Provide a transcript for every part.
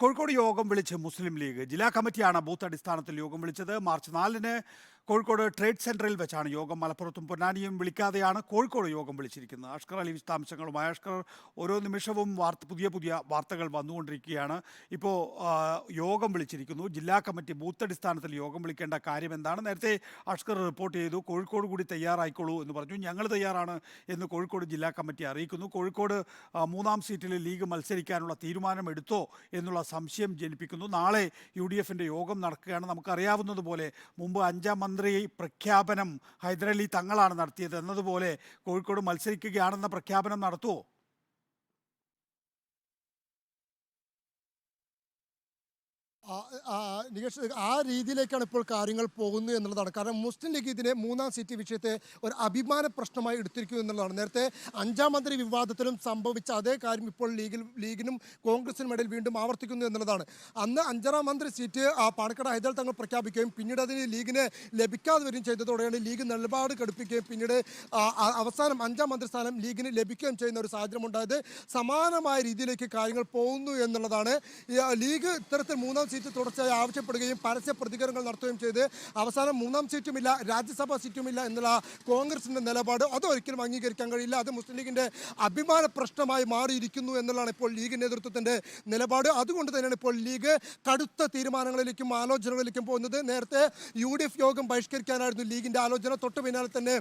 കോഴിക്കോട് യോഗം വിളിച്ച് മുസ്ലിം ലീഗ് ജില്ലാ കമ്മിറ്റിയാണ് ബൂത്ത് അടിസ്ഥാനത്തിൽ യോഗം വിളിച്ചത്. മാർച്ച് നാലിന് കോഴിക്കോട് ട്രേഡ് സെന്ററിൽ വെച്ചാണ് യോഗം മലപ്പുറത്തും പൊന്നാനിയും വിളിക്കാതെയാണ് കോഴിക്കോട് യോഗം വിളിച്ചിരിക്കുന്നത്. അഷ്കർ അലി വിശദാംശങ്ങളുമായി. അഷ്കർ ഓരോ നിമിഷവും വാർത്ത പുതിയ പുതിയ വാർത്തകൾ വന്നുകൊണ്ടിരിക്കുകയാണ്. ഇപ്പോൾ യോഗം വിളിച്ചിരിക്കുന്നു. ജില്ലാ കമ്മിറ്റി ബൂത്ത് അടിസ്ഥാനത്തിൽ യോഗം വിളിക്കേണ്ട കാര്യം എന്താണ്? നേരത്തെ അഷ്കർ റിപ്പോർട്ട് ചെയ്തു കോഴിക്കോട് കൂടി തയ്യാറായിക്കോളൂ എന്ന് പറഞ്ഞു. ഞങ്ങൾ തയ്യാറാണ് എന്ന് കോഴിക്കോട് ജില്ലാ കമ്മിറ്റി അറിയിക്കുന്നു. കോഴിക്കോട് മൂന്നാം സീറ്റിൽ ലീഗ് മത്സരിക്കാനുള്ള തീരുമാനമെടുത്തോ എന്നുള്ള സംശയം ജനിപ്പിക്കുന്നു. നാളെ യു യോഗം നടക്കുകയാണ്. നമുക്കറിയാവുന്നതുപോലെ മുമ്പ് അഞ്ചാം മന്ത്രി പ്രഖ്യാപനം ഹൈദരലി തങ്ങളാണ് നടത്തിയത് എന്നതുപോലെ കോഴിക്കോട് മത്സരിക്കുകയാണെന്ന പ്രഖ്യാപനം നടത്തുമോ നികേഷ് ആ രീതിയിലേക്കാണ് ഇപ്പോൾ കാര്യങ്ങൾ പോകുന്നത് എന്നുള്ളതാണ്. കാരണം മുസ്ലിം ലീഗ് ഇതിനെ മൂന്നാം സീറ്റ് വിഷയത്തെ ഒരു അഭിമാന പ്രശ്നമായി എടുത്തിരിക്കുന്നു എന്നുള്ളതാണ്. നേരത്തെ അഞ്ചാം മന്ത്രി വിവാദത്തിലും സംഭവിച്ച അതേ കാര്യം ഇപ്പോൾ ലീഗിൽ ലീഗിനും കോൺഗ്രസിനും ഇടയിൽ വീണ്ടും ആവർത്തിക്കുന്നു എന്നുള്ളതാണ്. അന്ന് അഞ്ചാം മന്ത്രി സീറ്റ് പാണക്കാട് ഹൈദൽ തങ്ങൾ പ്രഖ്യാപിക്കുകയും പിന്നീട് അതിന് ലീഗിനെ ലഭിക്കാതെ വരികയും ചെയ്തതോടെയാണ് ലീഗ് നിലപാട് ഘടിപ്പിക്കുകയും പിന്നീട് അവസാനം അഞ്ചാം മന്ത്രി സ്ഥാനം ലീഗിന് ലഭിക്കുകയും ചെയ്യുന്ന ഒരു സാഹചര്യം ഉണ്ടായത് സമാനമായ രീതിയിലേക്ക് കാര്യങ്ങൾ പോകുന്നു എന്നുള്ളതാണ്. ലീഗ് ഇത്തരത്തിൽ മൂന്നാം തുടർച്ചയായി ആവശ്യപ്പെടുകയും പരസ്യ പ്രതികരണങ്ങൾ നടത്തുകയും ചെയ്ത് അവസാനം മൂന്നാം സീറ്റുമില്ല രാജ്യസഭാ സീറ്റുമില്ല എന്നുള്ള കോൺഗ്രസിന്റെ നിലപാട് അതൊരിക്കലും അംഗീകരിക്കാൻ കഴിയില്ല. അത് മുസ്ലിം ലീഗിന്റെ അഭിമാന പ്രശ്നമായി മാറിയിരിക്കുന്നു എന്നുള്ളതാണ് ഇപ്പോൾ ലീഗ് നേതൃത്വത്തിന്റെ നിലപാട്. അതുകൊണ്ട് തന്നെയാണ് ഇപ്പോൾ ലീഗ് കടുത്ത തീരുമാനങ്ങളിലേക്കും ആലോചനകളിലേക്കും പോകുന്നത്. നേരത്തെ യു യോഗം ബഹിഷ്കരിക്കാനായിരുന്നു ലീഗിന്റെ ആലോചന. തൊട്ട് പിന്നാലെ തന്നെ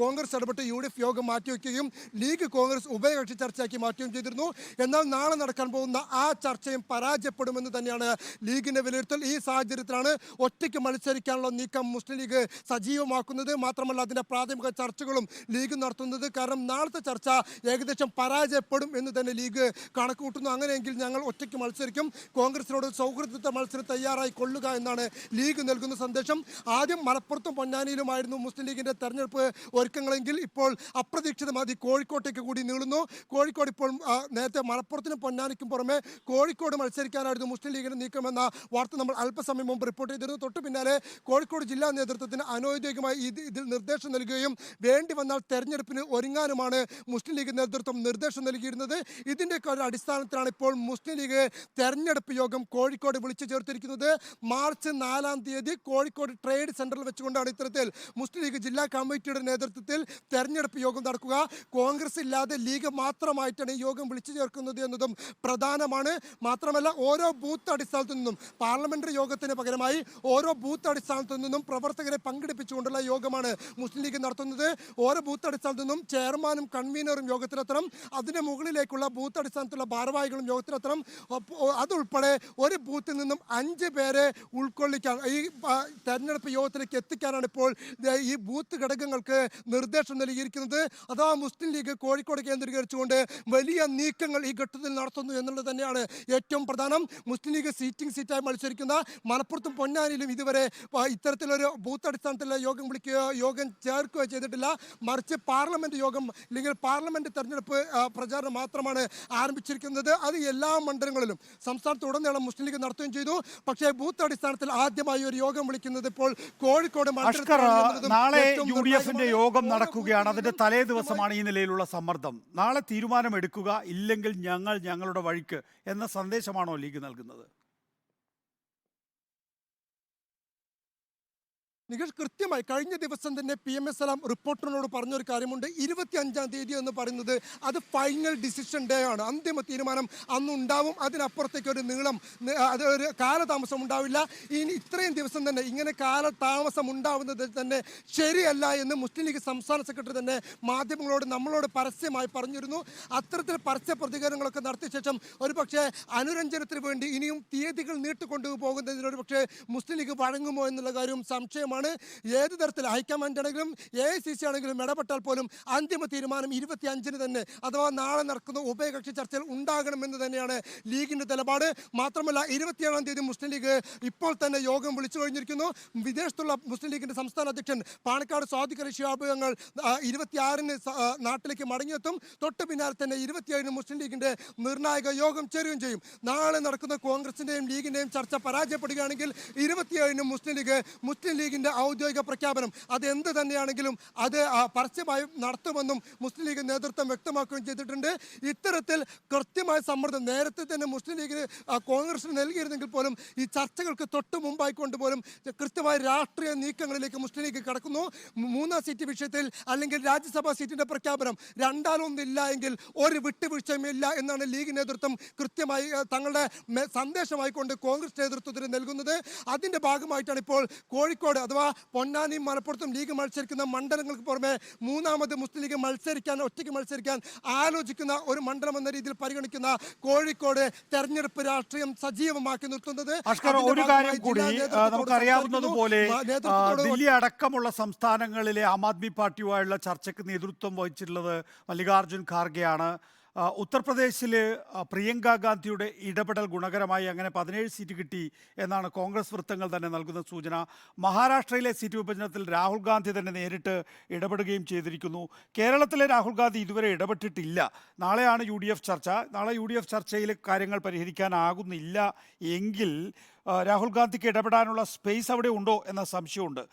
കോൺഗ്രസ് ഇടപെട്ട് യു ഡി യോഗം മാറ്റിവെക്കുകയും ലീഗ് കോൺഗ്രസ് ഉഭയകക്ഷി ചർച്ചയാക്കി മാറ്റുകയും ചെയ്തിരുന്നു. എന്നാൽ നാളെ നടക്കാൻ പോകുന്ന ആ ചർച്ചയും പരാജയപ്പെടുമെന്ന് തന്നെയാണ് ലീഗിന്റെ വിലയിരുത്തൽ ഈ സാഹചര്യത്തിലാണ് ഒറ്റയ്ക്ക് മത്സരിക്കാനുള്ള നീക്കം മുസ്ലിം ലീഗ് സജീവമാക്കുന്നത്. മാത്രമല്ല അതിന്റെ പ്രാഥമിക ചർച്ചകളും ലീഗ് നടത്തുന്നത്. കാരണം നാളത്തെ ചർച്ച ഏകദേശം പരാജയപ്പെടും എന്ന് തന്നെ ലീഗ് കണക്കുകൂട്ടുന്നു. അങ്ങനെയെങ്കിൽ ഞങ്ങൾ ഒറ്റയ്ക്ക് മത്സരിക്കും. കോൺഗ്രസിനോട് സൗഹൃദത്തെ മത്സരം തയ്യാറായി കൊള്ളുക എന്നാണ് ലീഗ് നൽകുന്ന സന്ദേശം. ആദ്യം മലപ്പുറത്തും പൊന്നാനിയിലുമായിരുന്നു മുസ്ലിം ലീഗിന്റെ തെരഞ്ഞെടുപ്പ് ഒരുക്കങ്ങളെങ്കിൽ ഇപ്പോൾ അപ്രതീക്ഷിതമായി കോഴിക്കോട്ടേക്ക് കൂടി നീളുന്നു. കോഴിക്കോട് ഇപ്പോൾ നേരത്തെ മലപ്പുറത്തിനും പൊന്നാനിക്കും പുറമെ കോഴിക്കോട് മത്സരിക്കാനായിരുന്നു മുസ്ലിം ലീഗിന്റെ നീക്കമെന്ന വാർത്ത നമ്മൾ അല്പസമയം മുമ്പ് റിപ്പോർട്ട് ചെയ്തിരുന്നു. തൊട്ടു പിന്നാലെ കോഴിക്കോട് ജില്ലാ നേതൃത്വത്തിന് അനൌദ്യോഗികമായി ഇത് ഇതിൽ നിർദ്ദേശം നൽകുകയും വേണ്ടി വന്നാൽ തെരഞ്ഞെടുപ്പിന് ഒരുങ്ങാനുമാണ് മുസ്ലിം ലീഗ് നേതൃത്വം നിർദ്ദേശം നൽകിയിരുന്നത്. ഇതിന്റെയൊക്കെ ഒരു അടിസ്ഥാനത്തിലാണ് ഇപ്പോൾ മുസ്ലിം ലീഗ് തെരഞ്ഞെടുപ്പ് യോഗം കോഴിക്കോട് വിളിച്ചു ചേർത്തിരിക്കുന്നത്. മാർച്ച് നാലാം തീയതി കോഴിക്കോട് ട്രേഡ് സെന്ററിൽ വെച്ചുകൊണ്ടാണ് ഇത്തരത്തിൽ മുസ്ലിം ലീഗ് ജില്ലാ കമ്മിറ്റിയുടെ നേതൃത്വത്തിൽ തെരഞ്ഞെടുപ്പ് യോഗം നടക്കുക. കോൺഗ്രസ് ഇല്ലാതെ ലീഗ് മാത്രമായിട്ടാണ് ഈ യോഗം വിളിച്ചു ചേർക്കുന്നത് എന്നതും പ്രധാനമാണ്. മാത്രമല്ല ഓരോ ബൂത്ത് അടിസ്ഥാനത്തു പാർലമെന്ററി യോഗത്തിന് പകരമായി ഓരോ ബൂത്ത് അടിസ്ഥാനത്തു നിന്നും പ്രവർത്തകരെ പങ്കെടുപ്പിച്ചുകൊണ്ടുള്ള യോഗമാണ് മുസ്ലിം ലീഗ് നടത്തുന്നത്. ഓരോ ബൂത്ത് അടിസ്ഥാനത്തു നിന്നും ചെയർമാനും കൺവീനറും യോഗത്തിലെത്തണം. അതിന് മുകളിലേക്കുള്ള ബൂത്ത് അടിസ്ഥാനത്തിലുള്ള ഭാരവാഹികളും യോഗത്തിലെത്തണം. അതുൾപ്പെടെ ഒരു ബൂത്തിൽ നിന്നും അഞ്ച് പേരെ ഉൾക്കൊള്ളിക്കാൻ ഈ തെരഞ്ഞെടുപ്പ് യോഗത്തിലേക്ക് എത്തിക്കാനാണ് ഇപ്പോൾ ഈ ബൂത്ത് ഘടകങ്ങൾക്ക് നിർദ്ദേശം നൽകിയിരിക്കുന്നത്. അഥവാ മുസ്ലിം ലീഗ് കോഴിക്കോട് കേന്ദ്രീകരിച്ചുകൊണ്ട് വലിയ നീക്കങ്ങൾ ഈ ഘട്ടത്തിൽ നടത്തുന്നു എന്നുള്ളത് തന്നെയാണ് ഏറ്റവും പ്രധാനം. മുസ്ലിം ലീഗ് സീറ്റിംഗ് സീറ്റായി മത്സരിക്കുന്ന മലപ്പുറത്തും പൊന്നാനിയിലും ഇതുവരെ ഇത്തരത്തിലൊരു ബൂത്ത് അടിസ്ഥാനത്തിലുള്ള യോഗം വിളിക്കുകയോ യോഗം ചേർക്കുകയോ ചെയ്തിട്ടില്ല. മറിച്ച് പാർലമെന്റ് യോഗം അല്ലെങ്കിൽ പാർലമെന്റ് തെരഞ്ഞെടുപ്പ് പ്രചാരണം മാത്രമാണ് ആരംഭിച്ചിരിക്കുന്നത്. അത് എല്ലാ മണ്ഡലങ്ങളിലും സംസ്ഥാനത്തുടനീളം മുസ്ലിം ലീഗ് നടത്തുകയും ചെയ്തു. പക്ഷേ ബൂത്ത് അടിസ്ഥാനത്തിൽ ആദ്യമായി ഒരു യോഗം വിളിക്കുന്നത് ഇപ്പോൾ കോഴിക്കോട് നാളെ യു ഡി എഫിന്റെ യോഗം നടക്കുകയാണ്. അതിന്റെ തലേ ദിവസമാണ് ഈ നിലയിലുള്ള സമ്മർദ്ദം. നാളെ തീരുമാനമെടുക്കുക ഇല്ലെങ്കിൽ ഞങ്ങൾ ഞങ്ങളുടെ വഴിക്ക് എന്ന സന്ദേശമാണോ ലീഗ് നൽകുന്നത്? നികേഷ് കൃത്യമായി കഴിഞ്ഞ ദിവസം തന്നെ പി എം എസ് സലാം റിപ്പോർട്ടറിനോട് പറഞ്ഞൊരു കാര്യമുണ്ട്. ഇരുപത്തി അഞ്ചാം തീയതി എന്ന് പറയുന്നത് അത് ഫൈനൽ ഡിസിഷൻ ഡേ ആണ്. അന്തിമ തീരുമാനം അന്ന് ഉണ്ടാവും അതിനപ്പുറത്തേക്ക് ഒരു നീളം അത് ഒരു കാലതാമസം ഉണ്ടാവില്ല. ഇനി ഇത്രയും ദിവസം തന്നെ ഇങ്ങനെ കാലതാമസം ഉണ്ടാവുന്നത് തന്നെ ശരിയല്ല എന്ന് മുസ്ലിം ലീഗ് സംസ്ഥാന സെക്രട്ടറി തന്നെ മാധ്യമങ്ങളോട് നമ്മളോട് പരസ്യമായി പറഞ്ഞിരുന്നു. അത്തരത്തിൽ പരസ്യ പ്രതികരണങ്ങളൊക്കെ നടത്തിയ ശേഷം ഒരുപക്ഷെ അനുരഞ്ജനത്തിന് വേണ്ടി ഇനിയും തീയതികൾ നീട്ടിക്കൊണ്ടു പോകുന്നതിന് ഒരു പക്ഷേ മുസ്ലിം ലീഗ് വഴങ്ങുമോ എന്നുള്ള കാര്യവും സംശയമാണ്. ഏത് തരത്തിൽ ഹൈക്കമാൻഡ് ആണെങ്കിലും എ ഐ സി സി ആണെങ്കിലും ഇടപെട്ടാൽ പോലും അന്തിമ തീരുമാനം ഇരുപത്തി അഞ്ചിന് തന്നെ അഥവാ നാളെ നടക്കുന്ന ഉഭയകക്ഷി ചർച്ചയിൽ ഉണ്ടാകണമെന്ന് തന്നെയാണ് ലീഗിന്റെ നിലപാട്. മാത്രമല്ല ഇരുപത്തിയേഴാം തീയതി മുസ്ലിം ലീഗ് ഇപ്പോൾ തന്നെ യോഗം വിളിച്ചു കഴിഞ്ഞിരിക്കുന്നു. വിദേശത്തുള്ള മുസ്ലിം ലീഗിന്റെ സംസ്ഥാന അധ്യക്ഷൻ പാണക്കാട് സ്വാദിഖ് അലി ഞങ്ങൾ ഇരുപത്തിയാറിന് നാട്ടിലേക്ക് മടങ്ങിയെത്തും. തൊട്ട് പിന്നാലെ തന്നെ ഇരുപത്തിയേഴിന് മുസ്ലിം ലീഗിന്റെ നിർണായക യോഗം ചേരുകയും ചെയ്യും. നാളെ നടക്കുന്ന കോൺഗ്രസിന്റെയും ലീഗിന്റെയും ചർച്ച പരാജയപ്പെടുകയാണെങ്കിൽ ഇരുപത്തിയേഴിന് മുസ്ലിം ലീഗ് മുസ്ലിം ലീഗിന്റെ ലീഗിന്റെ ഔദ്യോഗിക പ്രഖ്യാപനം. അത് എന്ത് തന്നെയാണെങ്കിലും അത് പരസ്യമായി നടത്തുമെന്നും മുസ്ലിം ലീഗ് നേതൃത്വം വ്യക്തമാക്കുകയും ചെയ്തിട്ടുണ്ട്. ഇത്തരത്തിൽ കൃത്യമായ സമ്മർദ്ദം നേരത്തെ തന്നെ മുസ്ലിം ലീഗിന് കോൺഗ്രസിന് നൽകിയിരുന്നെങ്കിൽ പോലും ഈ ചർച്ചകൾക്ക് തൊട്ട് മുമ്പായി കൊണ്ടുപോലും കൃത്യമായ രാഷ്ട്രീയ നീക്കങ്ങളിലേക്ക് മുസ്ലിം ലീഗ് കടക്കുന്നു. മൂന്നാം സീറ്റ് വിഷയത്തിൽ അല്ലെങ്കിൽ രാജ്യസഭാ സീറ്റിന്റെ പ്രഖ്യാപനം രണ്ടാലൊന്നില്ല എങ്കിൽ ഒരു വിട്ടുവീഴ്ചയും ഇല്ല എന്നാണ് ലീഗ് നേതൃത്വം കൃത്യമായി തങ്ങളുടെ സന്ദേശമായിക്കൊണ്ട് സന്ദേശമായി കൊണ്ട് കോൺഗ്രസ് നേതൃത്വത്തിന് നൽകുന്നത്. അതിന്റെ ഭാഗമായിട്ടാണ് ഇപ്പോൾ കോഴിക്കോട് അഥവാ പൊന്നാനിയും മലപ്പുറത്തും ലീഗ് മത്സരിക്കുന്ന മണ്ഡലങ്ങൾക്ക് പുറമെ മൂന്നാമത് മുസ്ലിം ലീഗ് മത്സരിക്കാൻ ഒറ്റയ്ക്ക് മത്സരിക്കാൻ ആലോചിക്കുന്ന ഒരു മണ്ഡലം എന്ന രീതിയിൽ പരിഗണിക്കുന്ന കോഴിക്കോട് തെരഞ്ഞെടുപ്പ് രാഷ്ട്രീയം സജീവമാക്കി നിർത്തുന്നത് ഒരു കാര്യം കൂടി നമുക്കറിയാവുന്നതുപോലെ ദില്ലി അടക്കമുള്ള സംസ്ഥാനങ്ങളിലെ ആം ആദ്മി പാർട്ടിയുമായുള്ള ചർച്ചയ്ക്ക് നേതൃത്വം വഹിച്ചിട്ടുള്ളത് മല്ലികാർജുൻ ഖാർഗെയാണ്. ഉത്തർപ്രദേശിൽ പ്രിയങ്ക ഗാന്ധിയുടെ ഇടപെടൽ ഗുണകരമായി അങ്ങനെ പതിനേഴ് സീറ്റ് കിട്ടി എന്നാണ് കോൺഗ്രസ് വൃത്തങ്ങൾ തന്നെ നൽകുന്ന സൂചന. മഹാരാഷ്ട്രയിലെ സീറ്റ് വിഭജനത്തിൽ രാഹുൽ ഗാന്ധി തന്നെ നേരിട്ട് ഇടപെടുകയും ചെയ്തിരിക്കുന്നു. കേരളത്തിലെ രാഹുൽ ഗാന്ധി ഇതുവരെ ഇടപെട്ടിട്ടില്ല. നാളെയാണ് യു ചർച്ച. നാളെ യു ചർച്ചയിൽ കാര്യങ്ങൾ പരിഹരിക്കാനാകുന്നില്ല എങ്കിൽ രാഹുൽ ഗാന്ധിക്ക് ഇടപെടാനുള്ള സ്പേസ് അവിടെ ഉണ്ടോ എന്ന സംശയമുണ്ട്.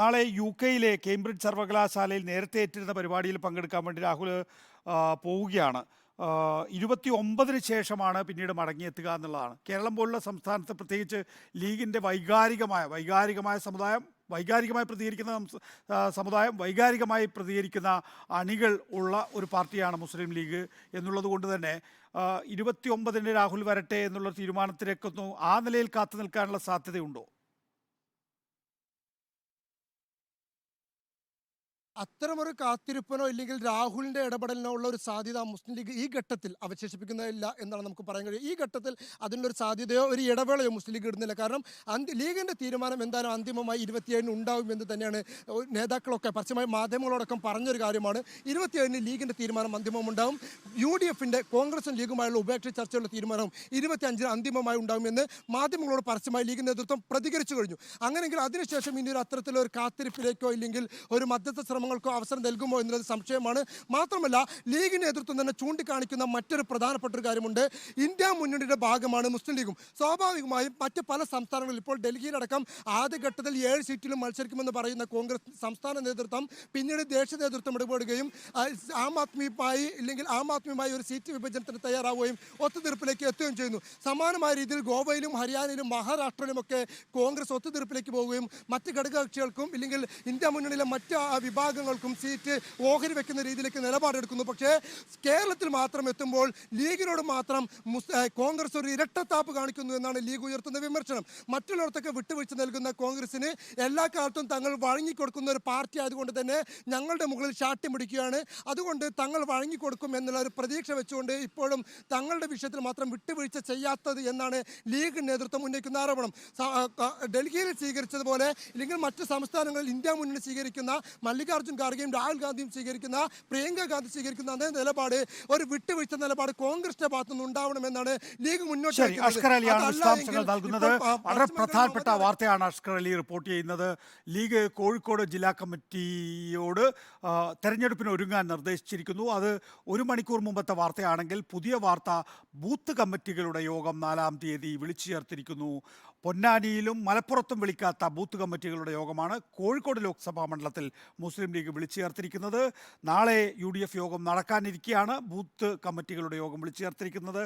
നാളെ യു കെയിലെ കേംബ്രിഡ്ജ് സർവകലാശാലയിൽ നേരത്തെ ഏറ്റിരുന്ന പരിപാടിയിൽ പങ്കെടുക്കാൻ വേണ്ടി രാഹുൽ പോവുകയാണ്. ഇരുപത്തി ഒമ്പതിന് ശേഷമാണ് പിന്നീട് മടങ്ങിയെത്തുക എന്നുള്ളതാണ്. കേരളം പോലുള്ള സംസ്ഥാനത്ത് പ്രത്യേകിച്ച് ലീഗിന്റെ വൈകാരികമായ വൈകാരികമായ സമുദായം വൈകാരികമായി പ്രതികരിക്കുന്ന സമുദായം വൈകാരികമായി പ്രതികരിക്കുന്ന അണികൾ ഉള്ള ഒരു പാർട്ടിയാണ് മുസ്ലിം ലീഗ് എന്നുള്ളത് കൊണ്ട് തന്നെ ഇരുപത്തി ഒമ്പതിന് രാഹുൽ വരട്ടെ എന്നുള്ള തീരുമാനത്തിലേക്കൊന്നും ആ നിലയിൽ കാത്തു നിൽക്കാനുള്ള സാധ്യതയുണ്ടോ? അത്തരമൊരു കാത്തിരിപ്പിനോ ഇല്ലെങ്കിൽ രാഹുലിന്റെ ഇടപെടലിനോ ഉള്ള ഒരു സാധ്യത മുസ്ലിം ലീഗ് ഈ ഘട്ടത്തിൽ അവശേഷിപ്പിക്കുന്നതില്ല എന്നാണ് നമുക്ക് പറയാൻ കഴിയുക. ഈ ഘട്ടത്തിൽ അതിനൊരു സാധ്യതയോ ഒരു ഇടവേളയോ മുസ്ലിം ലീഗ് ഇടുന്നില്ല. കാരണം അന്ത്യ ലീഗിന്റെ തീരുമാനം എന്തായാലും അന്തിമമായി ഇരുപത്തിയേഴിന് ഉണ്ടാവും എന്ന് തന്നെയാണ് നേതാക്കളൊക്കെ പരസ്യമായി മാധ്യമങ്ങളോടൊപ്പം പറഞ്ഞൊരു കാര്യമാണ്. ഇരുപത്തിയേഴിന് ലീഗിന്റെ തീരുമാനം അന്തിമമുണ്ടാവും യു ഡി എഫിന്റെ കോൺഗ്രസും ലീഗുമായുള്ള ഉഭയകക്ഷി ചർച്ചയുള്ള തീരുമാനം ഇരുപത്തിയഞ്ചിന് അന്തിമമായി ഉണ്ടാവുമെന്ന് മാധ്യമങ്ങളോട് പരസ്യമായി ലീഗ് നേതൃത്വം പ്രതികരിച്ചു കഴിഞ്ഞു. അങ്ങനെയെങ്കിൽ അതിനുശേഷം ഇനി ഒരു അത്തരത്തിലൊരു കാത്തിരിപ്പിലേക്കോ ഇല്ലെങ്കിൽ ഒരു മധ്യസ്ഥ ശ്രമങ്ങൾക്കോ അവസരം നൽകുമോ എന്നുള്ളത് സംശയമാണ്. മാത്രമല്ല ലീഗ് നേതൃത്വം തന്നെ ചൂണ്ടിക്കാണിക്കുന്ന മറ്റൊരു പ്രധാനപ്പെട്ട ഒരു കാര്യമുണ്ട്. ഇന്ത്യ മുന്നണിയുടെ ഭാഗമാണ് മുസ്ലിം ലീഗും. സ്വാഭാവികമായും മറ്റ് പല സംസ്ഥാനങ്ങളിൽ ഇപ്പോൾ ഡൽഹിയിലടക്കം ആദ്യഘട്ടത്തിൽ ഏഴ് സീറ്റിലും മത്സരിക്കുമെന്ന് പറയുന്ന കോൺഗ്രസ് സംസ്ഥാന നേതൃത്വം പിന്നീട് ദേശീയ നേതൃത്വം ഇടപെടുകയും ആ, ആദ്മിയുമായി ഇല്ലെങ്കിൽ ആം ആദ്മിയുമായി ഒരു സീറ്റ് വിഭജനത്തിന് തയ്യാറാവുകയും ഒത്തുതീർപ്പിലേക്ക് എത്തുകയും ചെയ്യുന്നു. സമാനമായ രീതിയിൽ ഗോവയിലും ഹരിയാനയിലും മഹാരാഷ്ട്രയിലുമൊക്കെ കോൺഗ്രസ് ഒത്തുതീർപ്പിലേക്ക് പോവുകയും മറ്റ് ഘടകകക്ഷികൾക്കും ഇല്ലെങ്കിൽ ഇന്ത്യ മുന്നണിയിലെ മറ്റ് ആ വിഭാഗങ്ങൾക്കും സീറ്റ് ഓഹരി വെക്കുന്ന രീതിയിലേക്ക് നിലപാടെടുക്കുന്നു. പക്ഷേ കേരളത്തിൽ മാത്രം എത്തുമ്പോൾ ലീഗിനോട് മാത്രം കോൺഗ്രസ് ഒരു ഇരട്ടത്താപ്പ് കാണിക്കുന്നു എന്നാണ് ലീഗ് ഉയർത്തുന്ന വിമർശനം. മറ്റുള്ളവർക്കൊക്കെ വിട്ടുവീഴ്ച നൽകുന്ന കോൺഗ്രസിന് എല്ലാ കാലത്തും തങ്ങൾ വഴങ്ങിക്കൊടുക്കുന്ന ഒരു പാർട്ടി ആയതുകൊണ്ട് തന്നെ ഞങ്ങളുടെ മുകളിൽ ഷാട്ടി പിടിക്കുകയാണ്. അതുകൊണ്ട് തങ്ങൾ വഴങ്ങിക്കൊടുക്കും എന്നുള്ള ഒരു പ്രതീക്ഷ വെച്ചുകൊണ്ട് ഇപ്പോഴും തങ്ങളുടെ വിഷയത്തിൽ മാത്രം വിട്ടുവീഴ്ച ചെയ്യാത്തത് എന്നാണ് ലീഗ് നേതൃത്വം ഉന്നയിക്കുന്ന ആരോപണം. ഡൽഹിയിൽ സ്വീകരിച്ചതുപോലെ ഇല്ലെങ്കിൽ മറ്റ് സംസ്ഥാനങ്ങളിൽ ഇന്ത്യ മുന്നണി സ്വീകരിക്കുന്ന മല്ലികാർജുൻ ഖാർഗെയും രാഹുൽ ഗാന്ധിയും സ്വീകരിക്കുന്ന പ്രിയങ്ക ഗാന്ധി സ്വീകരിക്കുന്ന അതേ നിലപാട് ഒരു വിട്ടുവീഴ്ച നിലപാട് കോൺഗ്രസിന്റെ ഭാഗത്തുനിന്ന് ഉണ്ടാവണമെന്നാണ് ലീഗ് മുന്നോട്ട് വിശദാംശങ്ങൾ നൽകുന്നത്. വളരെ പ്രധാനപ്പെട്ട വാർത്തയാണ് അഷ്കർ അലി റിപ്പോർട്ട് ചെയ്യുന്നത്. ലീഗ് കോഴിക്കോട് ജില്ലാ കമ്മിറ്റിയോട് തെരഞ്ഞെടുപ്പിന് ഒരുങ്ങാൻ നിർദ്ദേശിച്ചിരിക്കുന്നു. അത് ഒരു മണിക്കൂർ മുമ്പത്തെ വാർത്തയാണെങ്കിൽ പുതിയ വാർത്ത ബൂത്ത് കമ്മിറ്റികളുടെ യോഗം നാലാം തീയതി വിളിച്ചു ചേർത്തിരിക്കുന്നു. പൊന്നാനിയിലും മലപ്പുറത്തും വിളിക്കാത്ത ബൂത്ത് കമ്മിറ്റികളുടെ യോഗമാണ് കോഴിക്കോട് ലോക്സഭാ മണ്ഡലത്തിൽ മുസ്ലിം ലീഗ് വിളിച്ചു ചേർത്തിരിക്കുന്നത്. നാളെ യു ഡി എഫ് യോഗം നടക്കാനിരിക്കെയാണ്. ബൂത്ത് കമ്മിറ്റികളുടെ യോഗം വിളിച്ചു ചേർത്തിരിക്കുന്നത്.